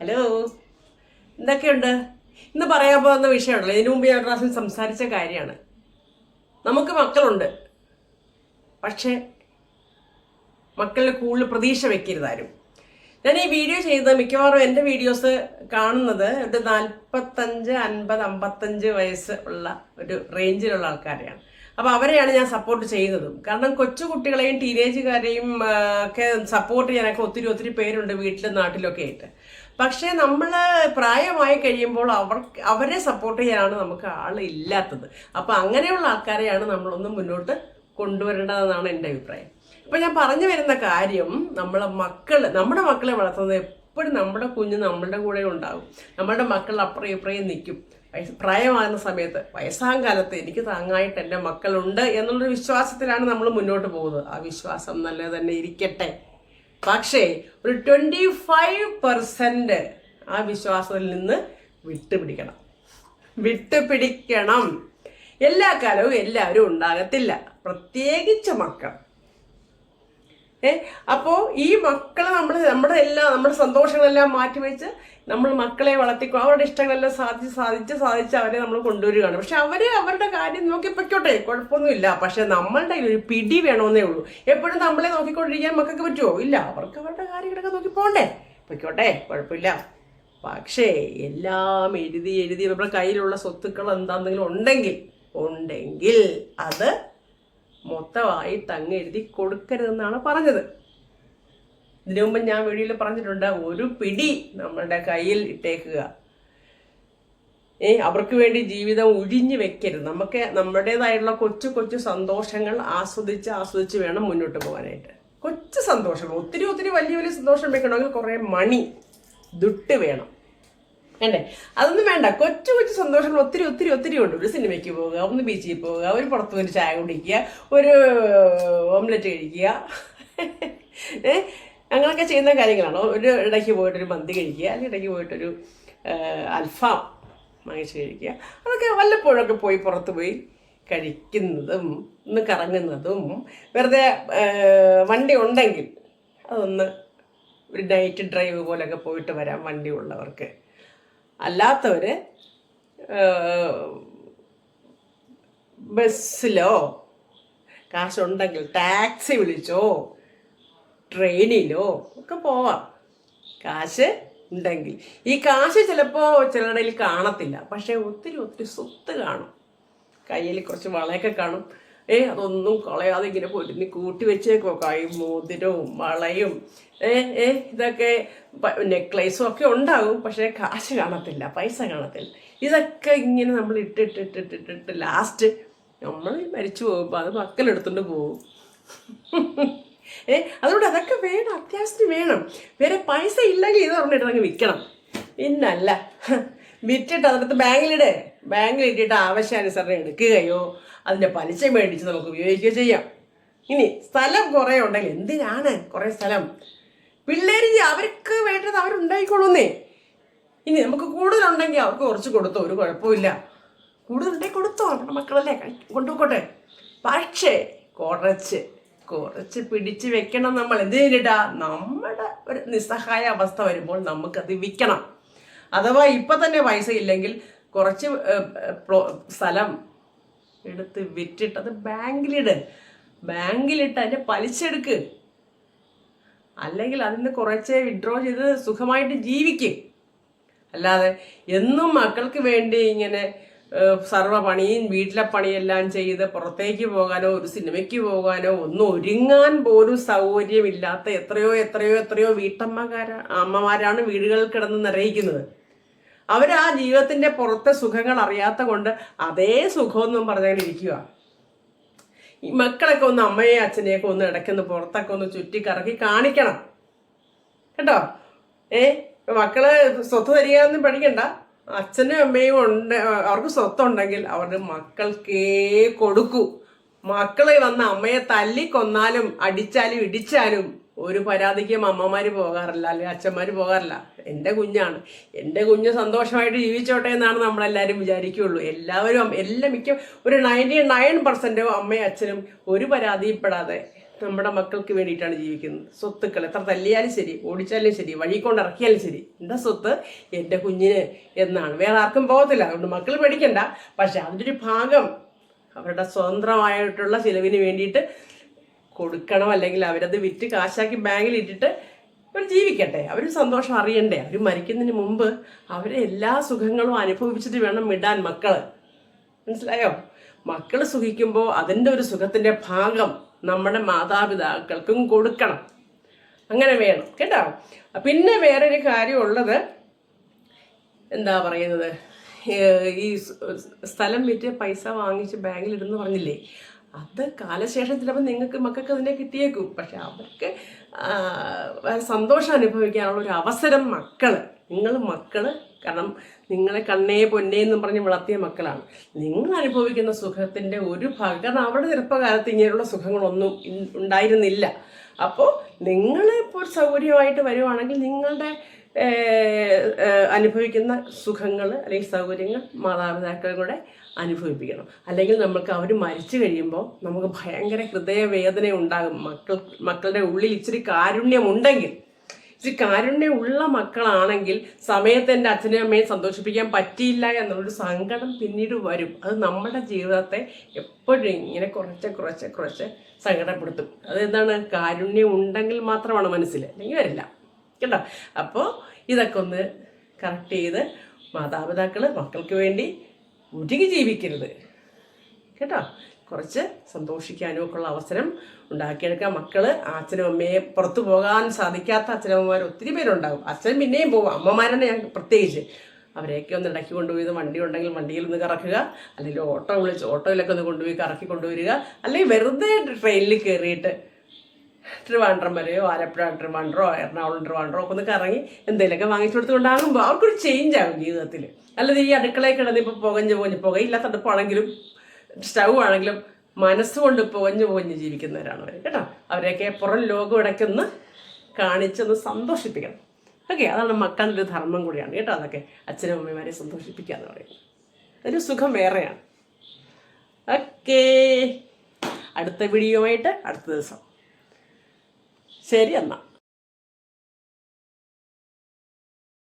Hello എന്തൊക്കെയുണ്ട്? ഇന്ന് പറയാൻ പോകുന്ന വിഷയമുണ്ടല്ലോ ഇതിനു മുമ്പ് ഞാൻ പ്രാവശ്യം സംസാരിച്ച കാര്യമാണ്. നമുക്ക് മക്കളുണ്ട്. പക്ഷേ മക്കളിൽ കൂടുതൽ പ്രതീക്ഷ വെക്കരുതാരും ഞാൻ ഈ വീഡിയോ ചെയ്ത മിക്കവാറും എന്റെ വീഡിയോസ് കാണുന്നത് ഒരു നാൽപ്പത്തഞ്ച് അൻപത് അമ്പത്തഞ്ച് വയസ്സ് ഉള്ള ഒരു റേഞ്ചിലുള്ള ആൾക്കാരെയാണ്. അപ്പോൾ അവരെയാണ് ഞാൻ സപ്പോർട്ട് ചെയ്യുന്നതും. കാരണം കൊച്ചു കുട്ടികളെയും ടീനേജുകാരെയും ഒക്കെ സപ്പോർട്ട് ചെയ്യാനൊക്കെ ഒത്തിരി ഒത്തിരി പേരുണ്ട് വീട്ടിലും നാട്ടിലൊക്കെ ആയിട്ട്. പക്ഷേ നമ്മൾ പ്രായമായി കഴിയുമ്പോൾ അവർക്ക് അവരെ സപ്പോർട്ട് ചെയ്യാനാണ് നമുക്ക് ആളില്ലാത്തത് അപ്പോൾ അങ്ങനെയുള്ള ആൾക്കാരെയാണ് നമ്മളൊന്ന് മുന്നോട്ട് കൊണ്ടുവരേണ്ടതെന്നാണ് എന്റെ അഭിപ്രായം. ഇപ്പൊ ഞാൻ പറഞ്ഞു വരുന്ന കാര്യം നമ്മളെ മക്കൾ നമ്മുടെ മക്കളെ വളർത്തുന്നത് എപ്പോഴും നമ്മുടെ കുഞ്ഞ് നമ്മളുടെ കൂടെ ഉണ്ടാകും. നമ്മളുടെ മക്കൾ അപ്പുറം ഇപ്പുറയും നിൽക്കും പ്രായമാകുന്ന സമയത്ത് വയസ്സാം കാലത്ത് എനിക്ക് താങ്ങായിട്ട് എന്റെ മക്കളുണ്ട് എന്നുള്ളൊരു വിശ്വാസത്തിലാണ് നമ്മൾ മുന്നോട്ട് പോകുന്നത്. ആ വിശ്വാസം നല്ലത് തന്നെ ഇരിക്കട്ടെ. പക്ഷേ ഒരു ട്വന്റി ഫൈവ് പെർസെന്റ് ആ വിശ്വാസത്തിൽ നിന്ന് വിട്ടുപിടിക്കണം. വിട്ടുപിടിക്കണം. എല്ലാ കാലവും എല്ലാവരും ഉണ്ടാകത്തില്ല. പ്രത്യേകിച്ച് മക്കൾ. ഏ അപ്പോൾ ഈ മക്കളെ നമ്മൾ നമ്മുടെ എല്ലാ നമ്മുടെ സന്തോഷങ്ങളെല്ലാം മാറ്റിവെച്ച് നമ്മൾ മക്കളെ വളർത്തിക്കോ. അവരുടെ ഇഷ്ടങ്ങളെല്ലാം സാധിച്ച് സാധിച്ച് സാധിച്ച് അവരെ നമ്മൾ കൊണ്ടുവരികയാണ്. പക്ഷെ അവർ അവരുടെ കാര്യം നോക്കി പൊയ്ക്കോട്ടെ കുഴപ്പമൊന്നുമില്ല. പക്ഷെ നമ്മളുടെ ഒരു പിടി വേണമെന്നേ ഉള്ളൂ. എപ്പോഴും നമ്മളെ നോക്കിക്കൊണ്ടിരിക്കാൻ മക്കൾക്ക് പറ്റുമോ ഇല്ല. അവർക്ക് അവരുടെ കാര്യങ്ങളൊക്കെ നോക്കി പോകണ്ടേ? പൊയ്ക്കോട്ടെ കുഴപ്പമില്ല. പക്ഷേ എല്ലാം എഴുതി എഴുതി നമ്മുടെ കയ്യിലുള്ള സ്വത്തുക്കൾ എന്താണെന്നെങ്കിലും ഉണ്ടെങ്കിൽ ഉണ്ടെങ്കിൽ അത് മൊത്തമായിട്ട് തങ്ങ എഴുതി കൊടുക്കരുതെന്നാണ് പറഞ്ഞത്. ഇതിനു മുമ്പ് ഞാൻ വീഡിയോയിൽ പറഞ്ഞിട്ടുണ്ട് ഒരു പിടി നമ്മളുടെ കയ്യിൽ ഇട്ടേക്കുക. ഏ അവർക്ക് വേണ്ടി ജീവിതം ഒഴിഞ്ഞു വെക്കരുത്. നമുക്ക് നമ്മുടേതായിട്ടുള്ള കൊച്ചു കൊച്ചു സന്തോഷങ്ങൾ ആസ്വദിച്ച് ആസ്വദിച്ച് വേണം മുന്നോട്ട് പോകാനായിട്ട്. കൊച്ചു സന്തോഷങ്ങൾ ഒത്തിരി ഒത്തിരി വലിയ വലിയ സന്തോഷം വെക്കണമെങ്കിൽ കുറേ മണി ദുട്ട് വേണം. വേണ്ടേ അതൊന്നും വേണ്ട. കൊച്ചു കൊച്ചു സന്തോഷങ്ങൾ ഒത്തിരി ഒത്തിരി ഒത്തിരി ഉണ്ട്. ഒരു സിനിമയ്ക്ക് പോവുക ഒന്ന് ബീച്ചിൽ പോവുക ഒരു പുറത്ത് പോയി ചായ കുടിക്കുക ഒരു ഓംലെറ്റ് കഴിക്കുക. അങ്ങനെയൊക്കെ ചെയ്യുന്ന കാര്യങ്ങളാണ്. ഒരു ഇടയ്ക്ക് പോയിട്ടൊരു മന്തി കഴിക്കുക അല്ലെങ്കിൽ ഇടയ്ക്ക് പോയിട്ടൊരു അൽഫാം വാങ്ങിച്ച് കഴിക്കുക. അതൊക്കെ വല്ലപ്പോഴൊക്കെ പോയി പുറത്ത് പോയി കഴിക്കുന്നതും ഒന്ന് കറങ്ങുന്നതും വെറുതെ വണ്ടി ഉണ്ടെങ്കിൽ അതൊന്ന് ഒരു നൈറ്റ് ഡ്രൈവ് പോലെയൊക്കെ പോയിട്ട് വരാം വണ്ടി ഉള്ളവർക്ക് അല്ലാത്തവർ ബസ്സിലോ കാശുണ്ടെങ്കിൽ ടാക്സി വിളിച്ചോ ട്രെയിനിലോ ഒക്കെ പോവാം. കാശ് ഉണ്ടെങ്കിൽ. ഈ കാശ് ചിലപ്പോൾ ചിലരുടെ കാണത്തില്ല. പക്ഷേ ഒത്തിരി ഒത്തിരി സ്വത്ത് കാണും. കയ്യിൽ കുറച്ച് വളയൊക്കെ കാണും. ഏ അതൊന്നും കളയാതെ ഇങ്ങനെ പോയിട്ട് നീ കൂട്ടി വെച്ചേക്കോ കൈ മോതിരവും വളയും. ഏ ഏ ഇതൊക്കെ നെക്ലേസും ഒക്കെ ഉണ്ടാകും പക്ഷേ കാശ് കാണത്തില്ല പൈസ കാണത്തില്ല. ഇതൊക്കെ ഇങ്ങനെ നമ്മൾ ഇട്ടിട്ടിട്ടിട്ടിട്ടിട്ട് ലാസ്റ്റ് നമ്മൾ മരിച്ചു പോകുമ്പോൾ അത് മക്കളെടുത്തുകൊണ്ട് പോകും. ഏ അതുകൊണ്ട് അതൊക്കെ വേണം അത്യാവശ്യത്തിന് വേണം. വേറെ പൈസ ഇല്ലെങ്കിൽ ഇത് പറഞ്ഞിട്ട് അങ്ങ് വിൽക്കണം. പിന്നല്ല വിറ്റിട്ട് അതിനകത്ത് ബാങ്കിലിട് ബാങ്കിൽ ഇട്ടിട്ട് ആവശ്യാനുസരണം എടുക്കുകയോ അതിന്റെ പലിശ മേടിച്ച് നമുക്ക് ഉപയോഗിക്കുകയോ ചെയ്യാം. ഇനി സ്ഥലം കുറേ ഉണ്ടെങ്കിൽ എന്തിനാണ് കുറേ സ്ഥലം? പിള്ളേർ അവർക്ക് വേണ്ടത് അവരുണ്ടായിക്കൊള്ളുന്നേ ഇനി നമുക്ക് കൂടുതലുണ്ടെങ്കിൽ അവർക്ക് കുറച്ച് കൊടുത്തോ ഒരു കുഴപ്പമില്ല കൂടുതലുണ്ടെങ്കിൽ കൊടുത്തോ നമ്മുടെ മക്കളല്ലേ? കൊണ്ടുപോയിക്കോട്ടെ. പക്ഷേ കുറച്ച് കുറച്ച് പിടിച്ച് വെക്കണം നമ്മൾ. എന്ത് ചെയ്തിട്ടാ? നമ്മുടെ ഒരു നിസ്സഹായ അവസ്ഥ വരുമ്പോൾ നമുക്കത് വിൽക്കണം. അഥവാ ഇപ്പം തന്നെ പൈസ ഇല്ലെങ്കിൽ കുറച്ച് സ്ഥലം എടുത്ത് വിറ്റിട്ട് അത് ബാങ്കിലിട്. ബാങ്കിലിട്ട് അതിന്റെ പലിശ എടുക്ക് അല്ലെങ്കിൽ അതിൽ നിന്ന് കുറച്ച് വിഡ്രോ ചെയ്ത് സുഖമായിട്ട് ജീവിക്കും. അല്ലാതെ എന്നും മക്കൾക്ക് വേണ്ടി ഇങ്ങനെ സർവ പണിയും വീട്ടിലെ പണിയെല്ലാം ചെയ്ത് പുറത്തേക്ക് പോകാനോ ഒരു സിനിമയ്ക്ക് പോകാനോ ഒന്നും ഒരുങ്ങാൻ പോലും സൗകര്യമില്ലാത്ത എത്രയോ എത്രയോ എത്രയോ വീട്ടമ്മക്കാര അമ്മമാരാണ് വീടുകളിൽ കിടന്ന് നിറയിക്കുന്നത്. അവർ ആ ജീവിതത്തിന്റെ പുറത്തെ സുഖങ്ങൾ അറിയാത്ത കൊണ്ട് അതേ സുഖമൊന്നും പറഞ്ഞാൽ ഇരിക്കുക. ഈ മക്കളൊക്കെ ഒന്ന് അമ്മയെയും അച്ഛനെയൊക്കെ ഒന്ന് ഇടയ്ക്കൊന്ന് പുറത്തൊക്കെ ഒന്ന് ചുറ്റി കറക്കി കാണിക്കണം. കേട്ടോ? ഏ മക്കൾ സ്വത്ത് തരികയെന്നും പഠിക്കണ്ട അച്ഛനും അമ്മയും ഉണ്ട് അവർക്ക് സ്വത്തുണ്ടെങ്കിൽ അവരുടെ മക്കൾക്കേ കൊടുക്കൂ. മക്കളെ വന്ന അമ്മയെ തല്ലിക്കൊന്നാലും അടിച്ചാലും ഇടിച്ചാലും ഒരു പരാതിക്കും അമ്മമാര് പോകാറില്ല അല്ലെങ്കിൽ അച്ഛന്മാര് പോകാറില്ല. എന്റെ കുഞ്ഞാണ്. എന്റെ കുഞ്ഞ് സന്തോഷമായിട്ട് ജീവിച്ചോട്ടെ എന്നാണ് നമ്മളെല്ലാവരും വിചാരിക്കുകയുള്ളൂ എല്ലാവരും എല്ലാം മിക്ക ഒരു നയന്റി നയൻ പെർസെന്റും അമ്മയും അച്ഛനും ഒരു പരാതിപ്പെടാതെ നമ്മുടെ മക്കൾക്ക് വേണ്ടിയിട്ടാണ് ജീവിക്കുന്നത്. സ്വത്തുക്കൾ എത്ര തല്ലിയാലും ശരി ഓടിച്ചാലും ശരി വഴി കൊണ്ട് ഇറക്കിയാലും ശരി. എന്റെ സ്വത്ത്? എന്റെ കുഞ്ഞിന് എന്നാണ്. വേറെ ആർക്കും പോകത്തില്ല. അതുകൊണ്ട് മക്കൾ പേടിക്കണ്ട. പക്ഷെ അതിന്റെ ഒരു ഭാഗം അവരുടെ സ്വതന്ത്രമായിട്ടുള്ള ചിലവിന് വേണ്ടിയിട്ട് കൊടുക്കണം അല്ലെങ്കിൽ അവരത് വിറ്റ് കാശാക്കി ബാങ്കിൽ ഇട്ടിട്ട് അവർ ജീവിക്കട്ടെ. അവർ സന്തോഷം അറിയണ്ടേ? അവർ മരിക്കുന്നതിന് മുമ്പ് അവരെ എല്ലാ സുഖങ്ങളും അനുഭവിച്ചിട്ട് വേണം വിടാൻ മക്കൾ. മനസ്സിലായോ? മക്കൾ സുഖിക്കുമ്പോൾ അതിന്റെ ഒരു സുഖത്തിന്റെ ഭാഗം നമ്മുടെ മാതാപിതാക്കൾക്കും കൊടുക്കണം. അങ്ങനെ വേണം കേട്ടോ? പിന്നെ വേറൊരു കാര്യമുള്ളത് എന്താ പറയുന്നത്? ഈ സ്ഥലം വിറ്റ് പൈസ വാങ്ങിച്ച് ബാങ്കിലിടുന്നു പറഞ്ഞില്ലേ? അത് കാലശേഷം ചിലപ്പോൾ നിങ്ങൾക്ക് മക്കൾക്ക് അതിനെ കിട്ടിയേക്കും. പക്ഷെ അവർക്ക് സന്തോഷം അനുഭവിക്കാനുള്ള ഒരു അവസരം മക്കൾ നിങ്ങൾ മക്കൾ കാരണം നിങ്ങളെ കണ്ണേ പൊന്നേ എന്നും പറഞ്ഞ് വളർത്തിയ മക്കളാണ്. നിങ്ങൾ അനുഭവിക്കുന്ന സുഖത്തിന്റെ ഒരു ഭാഗം കാരണം അവരുടെ ചെറുപ്പകാലത്ത് ഇങ്ങനെയുള്ള സുഖങ്ങളൊന്നും ഉണ്ടായിരുന്നില്ല. അപ്പോൾ നിങ്ങൾ ഇപ്പോൾ സൗകര്യമായിട്ട് വരുവാണെങ്കിൽ നിങ്ങളുടെ അനുഭവിക്കുന്ന സുഖങ്ങൾ അല്ലെങ്കിൽ സൗകര്യങ്ങൾ മാതാപിതാക്കളും കൂടെ അനുഭവിപ്പിക്കണം. അല്ലെങ്കിൽ നമുക്ക് അവർ മരിച്ചു കഴിയുമ്പോൾ നമുക്ക് ഭയങ്കര ഹൃദയവേദന ഉണ്ടാകും. മക്കൾ മക്കളുടെ ഉള്ളിൽ ഇച്ചിരി കാരുണ്യമുണ്ടെങ്കിൽ ഇച്ചിരി കാരുണ്യം ഉള്ള മക്കളാണെങ്കിൽ സമയത്ത് എന്റെ അച്ഛനെയും അമ്മയും സന്തോഷിപ്പിക്കാൻ പറ്റിയില്ല എന്നുള്ളൊരു സങ്കടം പിന്നീട് വരും. അത് നമ്മുടെ ജീവിതത്തെ എപ്പോഴും ഇങ്ങനെ കുറച്ച് കുറച്ച് കുറച്ച് സങ്കടപ്പെടുത്തും. അതെന്താണ്? കാരുണ്യം ഉണ്ടെങ്കിൽ മാത്രമാണ് മനസ്സിൽ. അല്ലെങ്കിൽ വരില്ല. കേട്ടോ? അപ്പോൾ ഇതൊക്കെ ഒന്ന് കറക്റ്റ് ചെയ്ത് മാതാപിതാക്കൾ മക്കൾക്ക് വേണ്ടി ഒരുങ്ങി ജീവിക്കരുത്. കേട്ടോ? കുറച്ച് സന്തോഷിക്കാനും ഒക്കെ ഉള്ള അവസരം ഉണ്ടാക്കിയെടുക്കുക മക്കൾ അച്ഛനും അമ്മയെ പുറത്തു പോകാൻ സാധിക്കാത്ത അച്ഛനമ്മമാർ ഒത്തിരി പേരുണ്ടാകും അച്ഛൻ പിന്നെയും പോകും. അമ്മമാരാണ് ഞാൻ പ്രത്യേകിച്ച്. അവരെയൊക്കെ ഒന്ന് ഇടയ്ക്ക് കൊണ്ടുപോയി വണ്ടി ഉണ്ടെങ്കിൽ വണ്ടിയിൽ നിന്ന് കറക്കുക. അല്ലെങ്കിൽ ഓട്ടോ വിളിച്ച് ഓട്ടോയിലൊക്കെ ഒന്ന് കൊണ്ടുപോയി കറക്കി കൊണ്ടുവരിക. അല്ലെങ്കിൽ വെറുതെ ട്രെയിനിൽ കയറിയിട്ട് ട്രിവാൻഡ്രം വരെയോ ആലപ്പുഴ ട്രിവാൻഡ്രോ എറണാകുളം ട്രിവാൻഡ്രോ ഒക്കെ ഒന്ന് കറങ്ങി എന്തെങ്കിലുമൊക്കെ വാങ്ങിച്ചു കൊടുത്തുകൊണ്ടാകുമ്പോൾ അവർക്കൊരു ചേഞ്ച് ആകും ജീവിതത്തിൽ. അല്ലാതെ ഈ അടുക്കളയിൽ കിടന്ന് ഇപ്പോൾ പുകഞ്ഞ് പോഞ്ഞ് പുകയില്ലാത്ത അടുപ്പാണെങ്കിലും സ്റ്റൗ ആണെങ്കിലും മനസ്സുകൊണ്ട് പുകഞ്ഞ് പുകഞ്ഞ് ജീവിക്കുന്നവരാണ് അവർ കേട്ടോ? അവരെയൊക്കെ പുറം ലോകം ഇടയ്ക്കൊന്ന് കാണിച്ചൊന്ന് സന്തോഷിപ്പിക്കണം. ഓക്കെ അതാണ് മക്കളുടെ ഒരു ധർമ്മം കൂടിയാണ് കേട്ടോ? അതൊക്കെ അച്ഛനും അമ്മമാരെ സന്തോഷിപ്പിക്കുക എന്ന് പറയുന്നത്. അതൊരു സുഖം വേറെയാണ്. ഓക്കേ അടുത്ത വീഡിയോ ആയിട്ട് അടുത്ത ദിവസം. ശരി എന്നാൽ